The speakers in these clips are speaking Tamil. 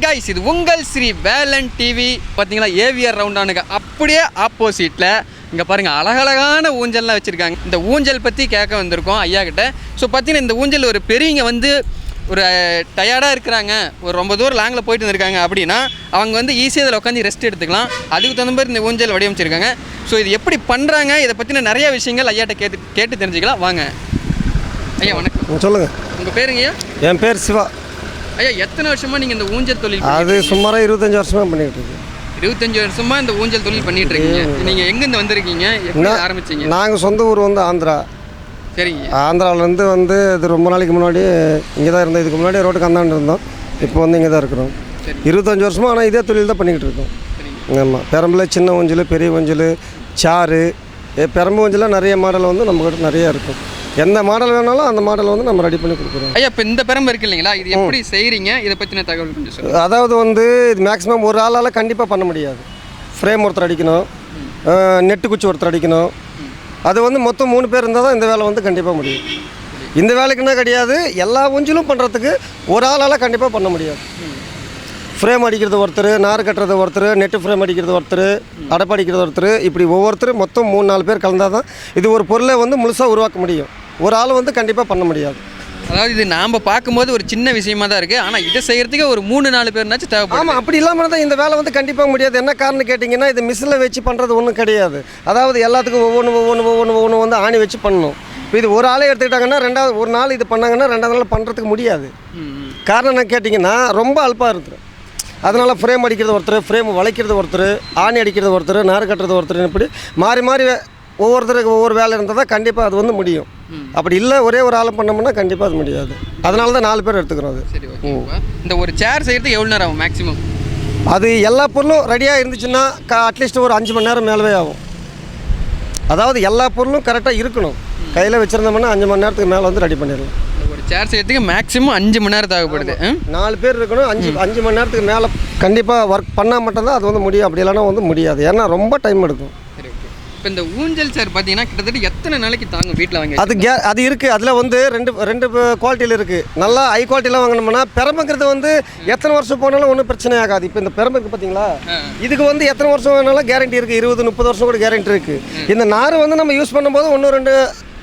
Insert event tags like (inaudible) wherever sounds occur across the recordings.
ஹாய் காய்ஸ் இது உங்கள் ஸ்ரீ வேலன் டிவி பார்த்தீங்களா? ஏவிஆர் ரவுண்டானுக்கு அப்படியே ஆப்போசிட்டில் இங்கே பாருங்கள் அழகழகான ஊஞ்சல்லாம் வச்சுருக்காங்க. இந்த ஊஞ்சல் பற்றி கேட்க வந்திருக்கோம் ஐயா கிட்ட. ஸோ பார்த்தீங்கன்னா இந்த ஊஞ்சல் ஒரு பெரியவங்க வந்து ஒரு டயர்டாக இருக்கிறாங்க. ஒரு ரொம்ப தூரம் லாங்கில் போயிட்டு வந்திருக்காங்க அப்படின்னா அவங்க வந்து ஈஸியாக அதில் உட்காந்து ரெஸ்ட் எடுத்துக்கலாம். அதுக்கு தகுந்த மாதிரி இந்த ஊஞ்சல் வடிவமைச்சிருக்காங்க. ஸோ இது எப்படி பண்ணுறாங்க இதை பற்றின நிறைய விஷயங்கள் ஐயாட்ட கேட்டு கேட்டு தெரிஞ்சுக்கலாம். வாங்க. ஐயா வணக்கம். சொல்லுங்கள் உங்கள் பேருங்க ஐயா என் பேர் சிவா. ஐயா எத்தனை வருஷமா நீங்க இந்த ஊஞ்சல் தொழில் அது பண்ணிட்டு சுமாராக இருபத்தஞ்சி வருஷமாக பண்ணிக்கிட்டு இருக்கேன் இருக்கீங்க? இருபத்தஞ்சு வருஷமா இந்த ஊஞ்சல் தொழில் பண்ணிட்டு இருக்கீங்க. நீங்க எங்க இருந்து வந்திருக்கீங்க எப்படி ஆரம்பிச்சீங்க? நாங்கள் சொந்த ஊர் வந்து ஆந்திரா. சரிங்க. ஆந்திராவிலேருந்து வந்து இது ரொம்ப நாளைக்கு முன்னாடி இங்கே தான் இருந்தோம். இதுக்கு முன்னாடி ரோட்டுக்கு அந்தாண்டு இருந்தோம். இப்போ வந்து இங்கே தான் இருக்கிறோம். இருபத்தஞ்சி வருஷமாக ஆனால் இதே தொழில் தான் பண்ணிக்கிட்டு இருக்கோம். ஆமாம் பெரம்புல சின்ன ஊஞ்சல் பெரிய ஊஞ்சல் சாறு பெரம்பு ஊஞ்சலில் நிறைய மாடல் வந்து நம்மக்கிட்ட நிறைய இருக்கும். எந்த மாடல் வேணாலும் அந்த மாடல் வந்து நம்ம ரெடி பண்ணி கொடுக்குறோம் ஐயா இப்போ இந்த பெரம்பு இருக்கு இல்லைங்களா? இது எப்படி செய்றீங்க? இதை பத்தின தகவல் கொஞ்சம் அதாவது வந்து இது மேக்ஸிமம் ஒரு ஆளால் கண்டிப்பாக பண்ண முடியாது. ஃப்ரேம் ஒருத்தர் அடிக்கணும். நெட்டு குச்சி ஒருத்தர் அடிக்கணும். அது வந்து மொத்தம் மூணு பேர் இருந்தால் தான் இந்த வேலை வந்து கண்டிப்பாக முடியும். இந்த வேலைக்குன்னா கிடையாது. எல்லா ஊஞ்சலும் பண்ணுறதுக்கு ஒரு ஆளால் கண்டிப்பாக பண்ண முடியாது. ஃப்ரேம் அடிக்கிறது ஒருத்தர் நார் கட்டுறது ஒருத்தர் நெட்டு ஃப்ரேம் அடிக்கிறது ஒருத்தர் அடப்பு அடிக்கிறது ஒருத்தர் இப்படி ஒவ்வொருத்தர் மொத்தம் மூணு நாலு பேர் கலந்தால் தான் இது ஒரு பொருளை வந்து முழுசாக உருவாக்க முடியும். ஒரு ஆள் வந்து கண்டிப்பாக பண்ண முடியாது. அதாவது இது நாம பார்க்கும்போது ஒரு சின்ன விஷயமா தான் இருக்கு. ஆனா இதை செய்யறதுக்கு ஒரு மூணு நாலு பேர்னாச்சும் தேவைப்படும் ஆமாம் அப்படி இல்லாமல் தான் இந்த வேலை வந்து கண்டிப்பாக முடியாது. என்ன காரணம் கேட்டிங்கன்னா இது மிஷினில் வச்சு பண்ணுறது ஒன்றும் கிடையாது. அதாவது எல்லாத்துக்கும் ஒவ்வொன்று ஒவ்வொன்று ஒவ்வொன்று ஒவ்வொன்று வந்து ஆணி வச்சு பண்ணணும். இப்போ இது ஒரு ஆளே எடுத்துக்கிட்டாங்கன்னா ரெண்டாவது ஒரு நாள் இது பண்ணாங்கன்னா ரெண்டாவது நாள் பண்ணுறதுக்கு முடியாது. காரணம் என்ன கேட்டிங்கன்னா ரொம்ப அல்பாக இருக்குது அதனால் ஃப்ரேம் அடிக்கிறது ஒருத்தர் ஃப்ரேம் வளைக்கிறது ஒருத்தர் ஆணி அடிக்கிறது ஒருத்தர் நார் கட்டுறது ஒருத்தர் இப்படி மாறி மாறி ஒவ்வொருத்தருக்கு ஒவ்வொரு வேலை இருந்தால் தான் கண்டிப்பாக அது வந்து முடியும். அப்படி இல்லை ஒரே ஒரு ஆள் பண்ணோம்னா கண்டிப்பாக அது முடியாது. அதனால தான் நாலு பேர் எடுத்துக்கிறோம் அது. சரி இந்த ஒரு சேர் செய்யறதுக்கு எவ்வளவு நேரம் ஆகும் மேக்ஸிமம் அது எல்லா பொருளும் ரெடியாக இருந்துச்சுன்னா அட்லீஸ்ட் ஒரு அஞ்சு மணி நேரம் மேலவே ஆகும். அதாவது எல்லா பொருளும் கரெக்டாக இருக்கணும். கையில் வச்சுருந்தோம்னா அஞ்சு மணி நேரத்துக்கு மேலே வந்து ரெடி பண்ணிடலாம். சேர் செய்யறதுக்கு மேக்ஸிமம் அஞ்சு மணி நேரம் தேவைப்படுது? நாலு பேர் இருக்கணும். அஞ்சு அஞ்சு மணி நேரத்துக்கு மேலே கண்டிப்பாக ஒர்க் பண்ணால் மட்டும்தான் அது வந்து முடியும். அப்படி இல்லைன்னா வந்து முடியாது. ஏன்னா ரொம்ப டைம் எடுக்கும். இப்போ இந்த ஊஞ்சல் சேர் பார்த்தீங்கன்னா கிட்டத்தட்ட எத்தனை நாளைக்கு தாங்கும் வீட்டில் வாங்கி அது கே அது இருக்குது அதில் வந்து ரெண்டு ரெண்டு குவாலிட்டியில் இருக்குது நல்லா ஹை குவாலிட்டியில் வாங்கினோம்னா பெரம்புங்கிறது வந்து எத்தனை வருஷம் போனாலும் ஒன்றும் பிரச்சனை ஆகாது. இப்போ இந்த பெரம்பு இருக்குது பார்த்தீங்களா இதுக்கு வந்து எத்தனை வருஷம் வேணாலும் கேரண்டி இருக்குது இருபது முப்பது வருஷம் கூட கேரண்டி இருக்குது இந்த நார் வந்து நம்ம யூஸ் பண்ணும்போது ஒன்று ரெண்டு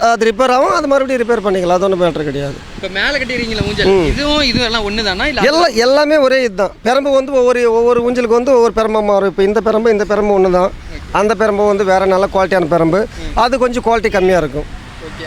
அது ரிப்பேர் ஆகும் அது மறுபடியும் ரிப்பேர் பண்ணிக்கலாம். அது ஒன்றும் மேட்ரு கிடையாது. இப்போ மேலே கட்டிடுறீங்களா ஊஞ்சல்? இதுவும் இதுவும் எல்லாம் ஒன்று தானா இல்லை எல்லாம் எல்லாமே ஒரே இதுதான். பெரம்பு வந்து ஒவ்வொரு ஒவ்வொரு ஊஞ்சலுக்கு வந்து ஒவ்வொரு பெரம்பா மாறும். இப்போ இந்த பெரம்பு இந்த பெரம்பு ஒன்று தான் அந்த பெரம்பு வந்து வேறு நல்ல குவாலிட்டியான பெரம்பு. அது கொஞ்சம் குவாலிட்டி கம்மியாக இருக்கும்.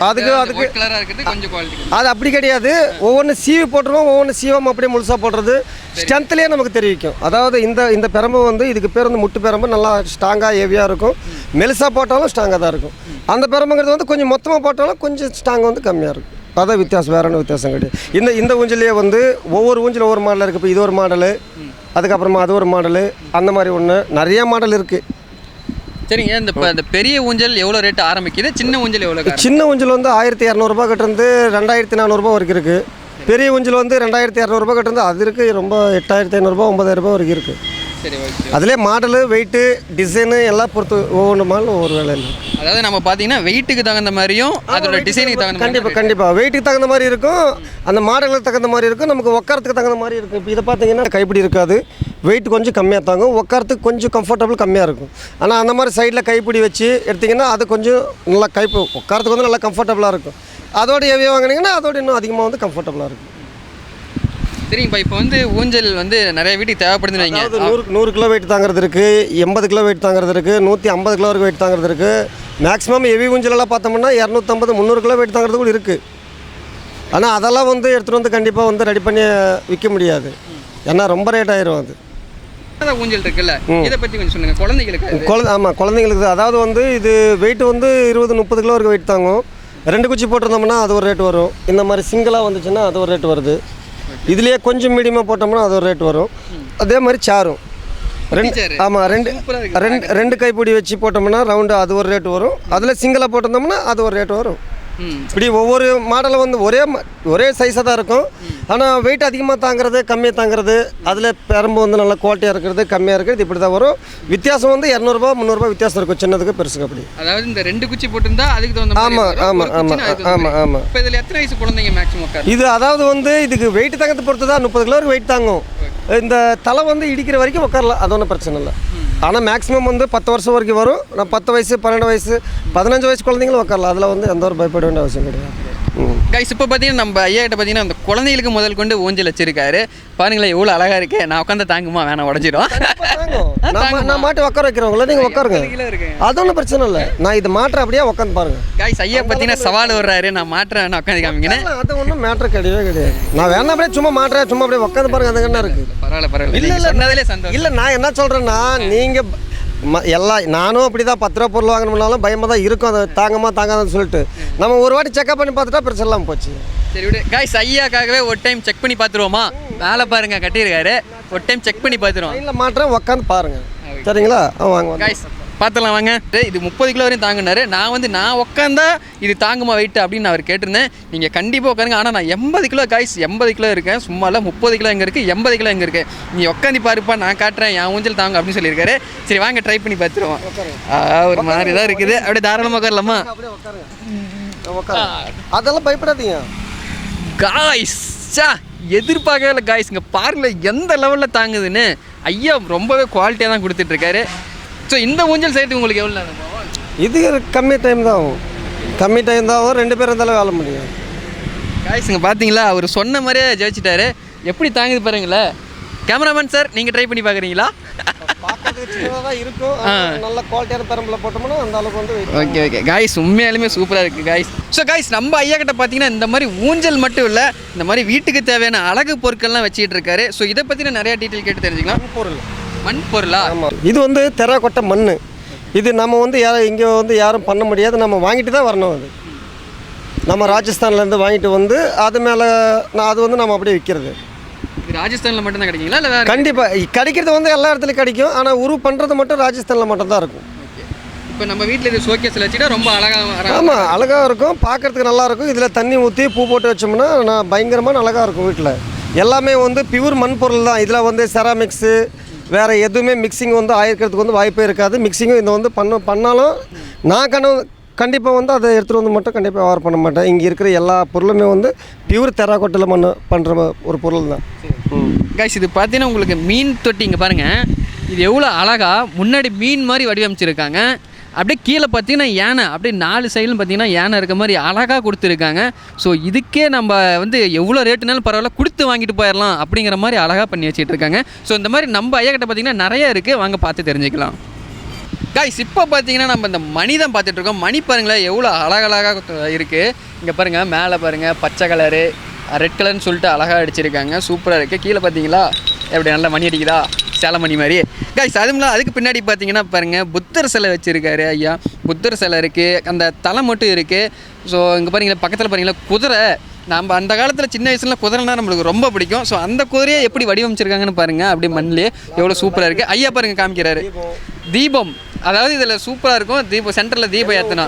அதுக்கு அதுக்கு ஒயிட் கலராக இருக்குது கொஞ்சம் குவாலிட்டி அது அப்படி கிடையாது. ஒவ்வொன்று சீவி போட்டுருவோம் ஒவ்வொன்று சீவம் அப்படியே முழுசாக போடுறது. ஸ்ட்ரென்த்லேயே நமக்கு தெரிவிக்கும். அதாவது இந்த இந்த பெரம்பு வந்து இதுக்கு பேர் வந்து முட்டு பெரம்பு நல்லா ஸ்ட்ராங்காக ஹெவியாக இருக்கும். மெலிசாக போட்டாலும் ஸ்ட்ராங்காக தான் இருக்கும். அந்த பெரம்புங்கிறது வந்து கொஞ்சம் மொத்தமாக போட்டாலும் கொஞ்சம் ஸ்ட்ராங் வந்து கம்மியாக இருக்கும். அதான் வித்தியாசம் வேற ஒன்றும் வித்தியாசம் கிடையாது. இந்த இந்த ஊஞ்சல்லையே வந்து ஒவ்வொரு ஊஞ்சல் ஒவ்வொரு மாடல் இருக்குது இப்போ இது ஒரு மாடலு அதுக்கப்புறமா அது ஒரு மாடலு அந்த மாதிரி ஒன்று நிறைய மாடல் இருக்குது சரிங்க. இந்த இப்போ இந்த பெரிய ஊஞ்சல் எவ்வளோ ரேட் ஆரம்பிக்குது? சின்ன ஊஞ்சல் எவ்வளோ சின்ன ஊஞ்சல் வந்து ஆயிரத்தி இரநூறுபா கிட்டேருந்து ரெண்டாயிரத்தி நானூறுபா வரைக்கும் இருக்குது பெரிய ஊஞ்சல் வந்து ரெண்டாயிரத்தி இரநூறுபா கிட்டேருந்து அது இருக்குது ரொம்ப எட்டாயிரத்தி ஐநூறுபா ஒம்பதாயிரரூபா வரைக்கும் இருக்குது சரி அதிலே மாடலு வெயிட்டு டிசைனு எல்லாம் பொறுத்து ஒவ்வொன்று மாடலும் ஒவ்வொரு வேலை இல்லை. அதாவது நம்ம பார்த்தீங்கன்னா வெயிட்டுக்கு தகுந்த மாதிரியும் அதோட டிசைனுக்கு தகுந்த மாதிரி கண்டிப்பாக கண்டிப்பாக வெயிட்டுக்கு தகுந்த மாதிரி இருக்கும் அந்த மாடலுக்கு தகுந்த மாதிரி இருக்கும் நமக்கு உட்காரத்துக்கு தகுந்த மாதிரி இருக்கும். இப்போ இதை பார்த்தீங்கன்னா கைப்பிடி இருக்காது. வெயிட் கொஞ்சம் கம்மியாக தாங்கும். உட்காரத்துக்கு கொஞ்சம் கம்ஃபர்டபுள் கம்மியாக இருக்கும். ஆனால் அந்த மாதிரி சைடில் கைப்பிடி வச்சு எடுத்திங்கன்னா அது கொஞ்சம் நல்லா கைப்பு உட்காரத்துக்கு வந்து நல்லா கம்ஃபர்டபுளாக இருக்கும். அதோட ஹெவியாக வாங்கினீங்கன்னா அதோட இன்னும் அதிகமாக வந்து கம்ஃபர்டபுளாக இருக்கும். சரிங்கப்பா இப்போ வந்து ஊஞ்சல் வந்து நிறைய வீட்டுக்கு தேவைப்படுதுன்னு வைங்க. அதாவது நூறு நூறு கிலோ வெயிட் தாங்கிறது இருக்குது எண்பது கிலோ வெயிட் தாங்கிறது இருக்குது நூற்றி ஐம்பது கிலோ வரைக்கும் வெயிட் தாங்கிறது இருக்குது மேக்ஸிமம் ஹெவி ஊஞ்சலெல்லாம் பார்த்தோம்னா இரநூத்தம்பது முந்நூறு கிலோ வெயிட் தாங்கிறது கூட இருக்குது ஆனால் அதெல்லாம் வந்து எடுத்துகிட்டு வந்து கண்டிப்பாக வந்து ரெடி பண்ணி விற்க முடியாது. ஏன்னா ரொம்ப ரேட் ஆயிரும் அது. ஊஞ்சல் இருக்குல்ல? இதை பற்றி கொஞ்சம் சொல்லுங்க. குழந்தைகளுக்கு. குழந்தை ஆமாம் குழந்தைங்களுக்கு. அதாவது வந்து இது வெயிட் வந்து இருபது முப்பது கிலோ வரைக்கும் வெயிட் தாங்கும். ரெண்டு குச்சி போட்டிருந்தோம்னா அது ஒரு ரேட் வரும். இந்த மாதிரி சிங்கிளாக வந்துச்சுன்னா அது ஒரு ரேட் வருது. இதுலேயே கொஞ்சம் மீடியமாக போட்டோம்னா அது ஒரு ரேட் வரும். அதே மாதிரி சாரும் ரெண்டு. ஆமாம் ரெண்டு. ரெண்டு ரெண்டு கைப்பிடி வச்சு போட்டோம்னா ரவுண்டு அது ஒரு ரேட் வரும். அதில் சிங்கிளாக போட்டிருந்தோம்னா அது ஒரு ரேட் வரும். இப்படி ஒவ்வொரு மாடலும் வந்து ஒரே ஒரே சைஸாக தான் இருக்கும். ஆனால் வெயிட் அதிகமாக தாங்கிறது கம்மியாக தாங்கிறது அதில் பெரம்பு வந்து நல்லா குவாலிட்டியாக இருக்கிறது கம்மியாக இருக்கிறது இப்படி தான் வரும். வித்தியாசம் வந்து இரநூறுபா முந்நூறுபா வித்தியாசம் இருக்கும். சின்னதுக்கு பெருசுக்கு அப்படி. அதாவது இந்த ரெண்டு குச்சி போட்டிருந்தா அதுக்கு தகுந்த மாதிரி ஆமா, வரும். ஆமா, ஒரு குச்சினா ஆமா, அதுக்கு தகுந்த ஆமா, மாதிரி. ஆமா. இப்போ இதில் எத்தனை வயசு குழந்தைங்க மேக்ஸிமம் இது அதாவது வந்து இதுக்கு வெயிட் தாங்கத்தை பொறுத்து தான் முப்பது கிலோ வெயிட் தாங்கும். இந்த தலை வந்து இடிக்கிற வரைக்கும் உட்காரலாம். அது ஒன்றும் பிரச்சனை இல்லை. ஆனால் மேக்ஸிமம் வந்து பத்து வருஷம் வரைக்கும் வரும். நான் பத்து வயசு பன்னெண்டு வயசு பதினஞ்சு வயசு குழந்தைங்களும் உட்காரலாம் அதில் வந்து எந்த ஒரு பயப்பட வேண்டிய அவசியம் கிடையாது. கைஸ் இப்போ பார்த்தீங்கன்னா நம்ம ஐயா கிட்ட பார்த்தீங்கன்னா அந்த குழந்தைகளுக்கு முதல் கொண்டு ஊஞ்சல் வச்சிருக்காரு. பாருங்களேன் எவ்வளோ அழகா இருக்கு. நான் உட்காந்து தாங்குமா? வேணாம் உடஞ்சிடும். (laughs) நான் மாட்டி உட்கார வைக்கிறவங்கள நீங்கள் உட்காருங்க. அது ஒன்றும் பிரச்சனை இல்லை. நான் இது மாட்டுறேன் அப்படியே உட்காந்து பாருங்க. கைஸ் ஐயா பார்த்தீங்கன்னா சவால் விடுறாரு. நான் மாட்டுறேன் நான் உட்காந்து காமிங்கன்னு இல்ல, அது ஒன்றும் மேட்ரு கிடையவே கிடையாது. நான் வேணா அப்படியே சும்மா மாட்டுறேன். சும்மா அப்படியே உட்காந்து பாருங்க அது என்ன இருக்குது பரவாயில்ல பரவாயில்ல. இல்ல, இல்ல. இல்ல. சொன்னதிலே சந்தோஷம். இல்லை நான் என்ன சொல்கிறேன்னா நீங்கள் எல்லா நானும் அப்படி தான் பத்து ரூபா பொருள் வாங்கணும்னாலும் பயமாக தான் இருக்கும். அதை தாங்கமா தாங்காதுன்னு சொல்லிட்டு. நம்ம ஒரு வாட்டி செக்அப் பண்ணி பார்த்துட்டா பிரச்சனை இல்லாமல் போச்சு. சரி விடு. கைஸ் ஐயாக்காகவே ஒரு டைம் செக் பண்ணி பார்த்துருவோமா? மேலே பாருங்க கட்டியிருக்காரு. ஒரு டைம் செக் பண்ணி பார்த்துருவோம். ட்ரெயினில் மாட்டுறேன் உட்காந்து பாருங்க. சரிங்களா? வாங்க வாங்க. பார்த்துலாம் வாங்க. இது முப்பது கிலோ வரையும் தாங்கினாரு. நான் வந்து நான் உட்காந்தா இது தாங்குமா வெயிட் அப்படின்னு அவர் கேட்டிருந்தேன். நீங்கள் கண்டிப்பாக உட்காருங்க ஆனால் நான் எண்பது கிலோ கைஸ் எண்பது கிலோ இருக்கேன். சும்மா இல்லை முப்பது கிலோ எங்கே இருக்குது எண்பது கிலோ எங்கே இருக்குது நீ உட்காந்து பாருப்பா நான் காட்டுறேன். என் ஊஞ்சல் தாங்க அப்படின்னு சொல்லியிருக்காரு. சரி வாங்க ட்ரை பண்ணி பார்த்துருவோம். ஒரு மாதிரி தான் இருக்குது. அப்படியே தாராளமாக உட்காரலாமா அதெல்லாம் பயப்படாதீங்க. காய்ஸ் சா எதிர்பார்க்கவே இல்லை காய்ஸ் இங்கே பாருங்களேன் எந்த லெவலில் தாங்குதுன்னு. ஐயா ரொம்பவே குவாலிட்டியாக தான் கொடுத்துட்ருக்காரு ஸோ இந்த ஊஞ்சல் செய்யறதுக்கு உங்களுக்கு எவ்வளோ நேரம் ஆகும்? இது கம்மி டைம் தான் ஆகும். கம்மி டைம் தான் ஆகும். ரெண்டு பேரும் இருந்தாலும் வேலை முடியும். காய்ஸ் இங்கே பார்த்தீங்களா அவர் சொன்ன மாதிரியே ஜெயிச்சிட்டாரு. எப்படி தாங்குது பாருங்களேன் கேமராமேன் சார் நீங்கள் ட்ரை பண்ணி பார்க்குறீங்களா பார்க்கறதுக்கு சின்னதாக இருக்கும். நல்ல குவாலிட்டியான பெரம்பில் போட்டோம்னா அந்த அளவுக்கு வந்து weight ஓகே ஓகே காய்ஸ் உண்மையாலுமே சூப்பராக இருக்குது காய்ஸ் ஸோ காய்ஸ் நம்ம ஐயா கிட்ட பார்த்தீங்கன்னா இந்த மாதிரி ஊஞ்சல் மட்டும் இல்லை இந்த மாதிரி வீட்டுக்கு தேவையான அழகு பொருட்கள்லாம் வச்சுட்டு இருக்காரு. ஸோ இதை பற்றின நிறைய டீட்டெயில் கேட்டு தெரிஞ்சுக்கலாம். பொருள். மண் பொருளா ஆமாம் இது வந்து தெராக்கொட்டை மண் இது நம்ம வந்து யாரும் இங்கே வந்து யாரும் பண்ண முடியாது. நம்ம வாங்கிட்டு தான் வரணும் அது. நம்ம ராஜஸ்தான்லேருந்து வாங்கிட்டு வந்து அது மேலே நான் அது வந்து நம்ம அப்படியே விற்கிறது இது ராஜஸ்தானில் மட்டும்தான் கிடைக்குங்களா? இல்லை வேறு கண்டிப்பாக கிடைக்கிறது வந்து எல்லா இடத்துலையும் கிடைக்கும். ஆனால் உரு பண்ணுறது மட்டும் ராஜஸ்தானில் மட்டும் தான் இருக்கும் இப்போ நம்ம வீட்டில் இது ஷோகேஸில் வச்சுட்டா ரொம்ப அழகாக ஆமாம் அழகாக இருக்கும். பார்க்கறதுக்கு நல்லா இருக்கும். இதில் தண்ணி ஊற்றி பூ போட்டு வச்சோம்னா நான் பயங்கரமான அழகாக இருக்கும் வீட்டில் எல்லாமே வந்து பியூர் மண் பொருள் தான். இதில் வந்து செராமிக்ஸு வேறு எதுவுமே மிக்சிங் வந்து ஆயிருக்கிறதுக்கு வந்து வாய்ப்பே இருக்காது. மிக்சிங்கும் இந்த வந்து பண்ண பண்ணாலும் நான் கண்ண கண்டிப்பாக வந்து அதை எடுத்துகிட்டு வந்து மட்டும் கண்டிப்பாக வியாபாரம் பண்ண மாட்டேன். இங்கே இருக்கிற எல்லா பொருளுமே வந்து பியூர் தெராக்கோட்டில் மண் பண்ணுற ஒரு பொருள் தான். கைஸ் இது பார்த்தீங்கன்னா உங்களுக்கு மீன் தொட்டி இங்கே பாருங்கள் இது எவ்வளோ அழகாக முன்னாடி மீன் மாதிரி வடிவமைச்சிருக்காங்க. அப்படியே கீழே பார்த்தீங்கன்னா யானை அப்படியே நாலு சைடும் பார்த்தீங்கன்னா யானை இருக்க மாதிரி அழகாக கொடுத்துருக்காங்க. ஸோ இதுக்கே நம்ம வந்து எவ்வளோ ரேட்டுனாலும் பரவாயில்ல கொடுத்து வாங்கிட்டு போயிடலாம் அப்படிங்கிற மாதிரி அழகாக பண்ணி வச்சுட்டு இருக்காங்க. ஸோ இந்த மாதிரி நம்ம ஐயா கிட்ட பார்த்தீங்கன்னா நிறைய இருக்குது வாங்க பார்த்து தெரிஞ்சுக்கலாம். காய்ஸ் இப்போ பார்த்தீங்கன்னா நம்ம இந்த மணி தான் பார்த்துட்ருக்கோம் மணி பாருங்களேன் எவ்வளோ அழகழகாக இருக்குது இங்கே பாருங்கள் மேலே பாருங்கள் பச்சை கலரு ரெட் கலர்னு சொல்லிட்டு அழகாக அடிச்சிருக்காங்க. சூப்பராக இருக்குது கீழே பார்த்தீங்களா? எப்படி நல்லா மணி அடிக்குதா? சேலை மணி மாதிரி. காய்ஸ் அதுவும் அதுக்கு பின்னாடி பார்த்தீங்கன்னா பாருங்கள் புத்தர் சிலை வச்சுருக்காரு ஐயா. புத்தர் சிலை இருக்குது அந்த தலை மட்டும் இருக்குது ஸோ இங்கே பாருங்களேன் பக்கத்தில் பாருங்களா குதிரை. நம்ம அந்த காலத்தில் சின்ன வயசுல குதிரைனா நம்மளுக்கு ரொம்ப பிடிக்கும். ஸோ அந்த குதிரையை எப்படி வடிவமைச்சிருக்காங்கன்னு பாருங்கள் அப்படியே மண்ணிலே எவ்வளோ சூப்பராக இருக்குது ஐயா பாருங்க காமிக்கிறாரு. தீபம். அதாவது இதில் சூப்பராக இருக்கும். தீபம் சென்டரில் தீபம் ஏற்றினா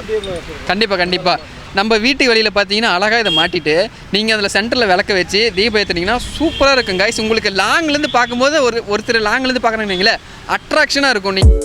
கண்டிப்பாக கண்டிப்பாக நம்ம வீட்டு வெளியில் பார்த்தீங்கன்னா அழகாக இதை மாட்டிட்டு நீங்கள் அதில் சென்டரில் விளக்க வச்சு தீபம் ஏற்றுனீங்கன்னா சூப்பராக இருக்கும் கைஸ் உங்களுக்கு லாங்லேருந்து பார்க்கும்போது ஒரு ஒருத்தர் லாங்லேருந்து பார்க்குறேன்னு வைங்களேன் அட்ராக்ஷனாக இருக்கும். நீங்கள்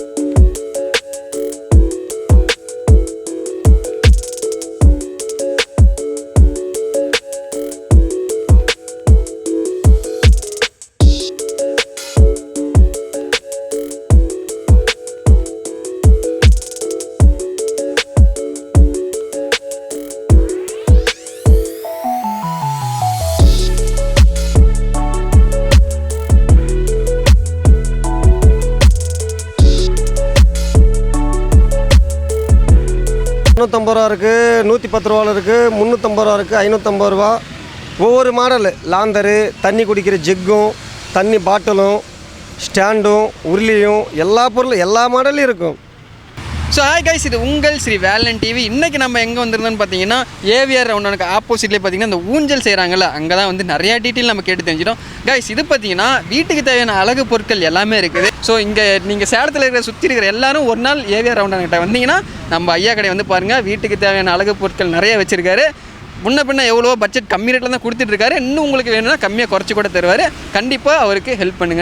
இரநூத்தம்பது ரூபா இருக்குது நூற்றி பத்து ரூபாவில் இருக்குது முந்நூற்றம்பது ரூபா இருக்குது ஐநூற்றம்பது ரூபா. ஒவ்வொரு மாடலு லாந்தரு தண்ணி குடிக்கிற ஜெக்கும் தண்ணி பாட்டிலும் ஸ்டாண்டும் உருளியும் எல்லா பொருளும் எல்லா மாடலும் இருக்கும். ஸோ ஹாய் கைஸ் இது உங்கள் ஸ்ரீ வேலன் டிவி இன்றைக்கி நம்ம எங்கே வந்திருந்தோம்னு பார்த்தீங்கன்னா ஏவிஆர் ரவுண்டனுக்கு ஆப்போசிட்லேயே பார்த்தீங்கன்னா இந்த ஊஞ்சல் செய்கிறாங்கல்ல அங்கே தான் வந்து நிறையா டீட்டெயில் நம்ம கேட்டு தெரிஞ்சிட்டோம் கைஸ் இது பார்த்தீங்கன்னா வீட்டுக்கு தேவையான அழகு பொருட்கள் எல்லாமே இருக்குது. ஸோ இங்கே நீங்கள் சேலத்தில் இருக்கிற சுற்றி இருக்கிற எல்லாரும் ஒரு நாள் ஏவிஆர் ரவுண்டன்கிட்ட வந்தீங்கன்னா நம்ம ஐயா கடை வந்து பாருங்கள் வீட்டுக்கு தேவையான அழகு பொருட்கள் நிறைய வச்சுருக்காரு. முன்ன பின்ன எவ்வளோ பட்ஜெட் கம்மி ரேட்டில் தான் கொடுத்துட்ருக்காரு இன்னும் உங்களுக்கு வேணும்னா கம்மியாக குறைச்சி கூட தருவார். கண்டிப்பாக அவருக்கு ஹெல்ப் பண்ணுங்கள்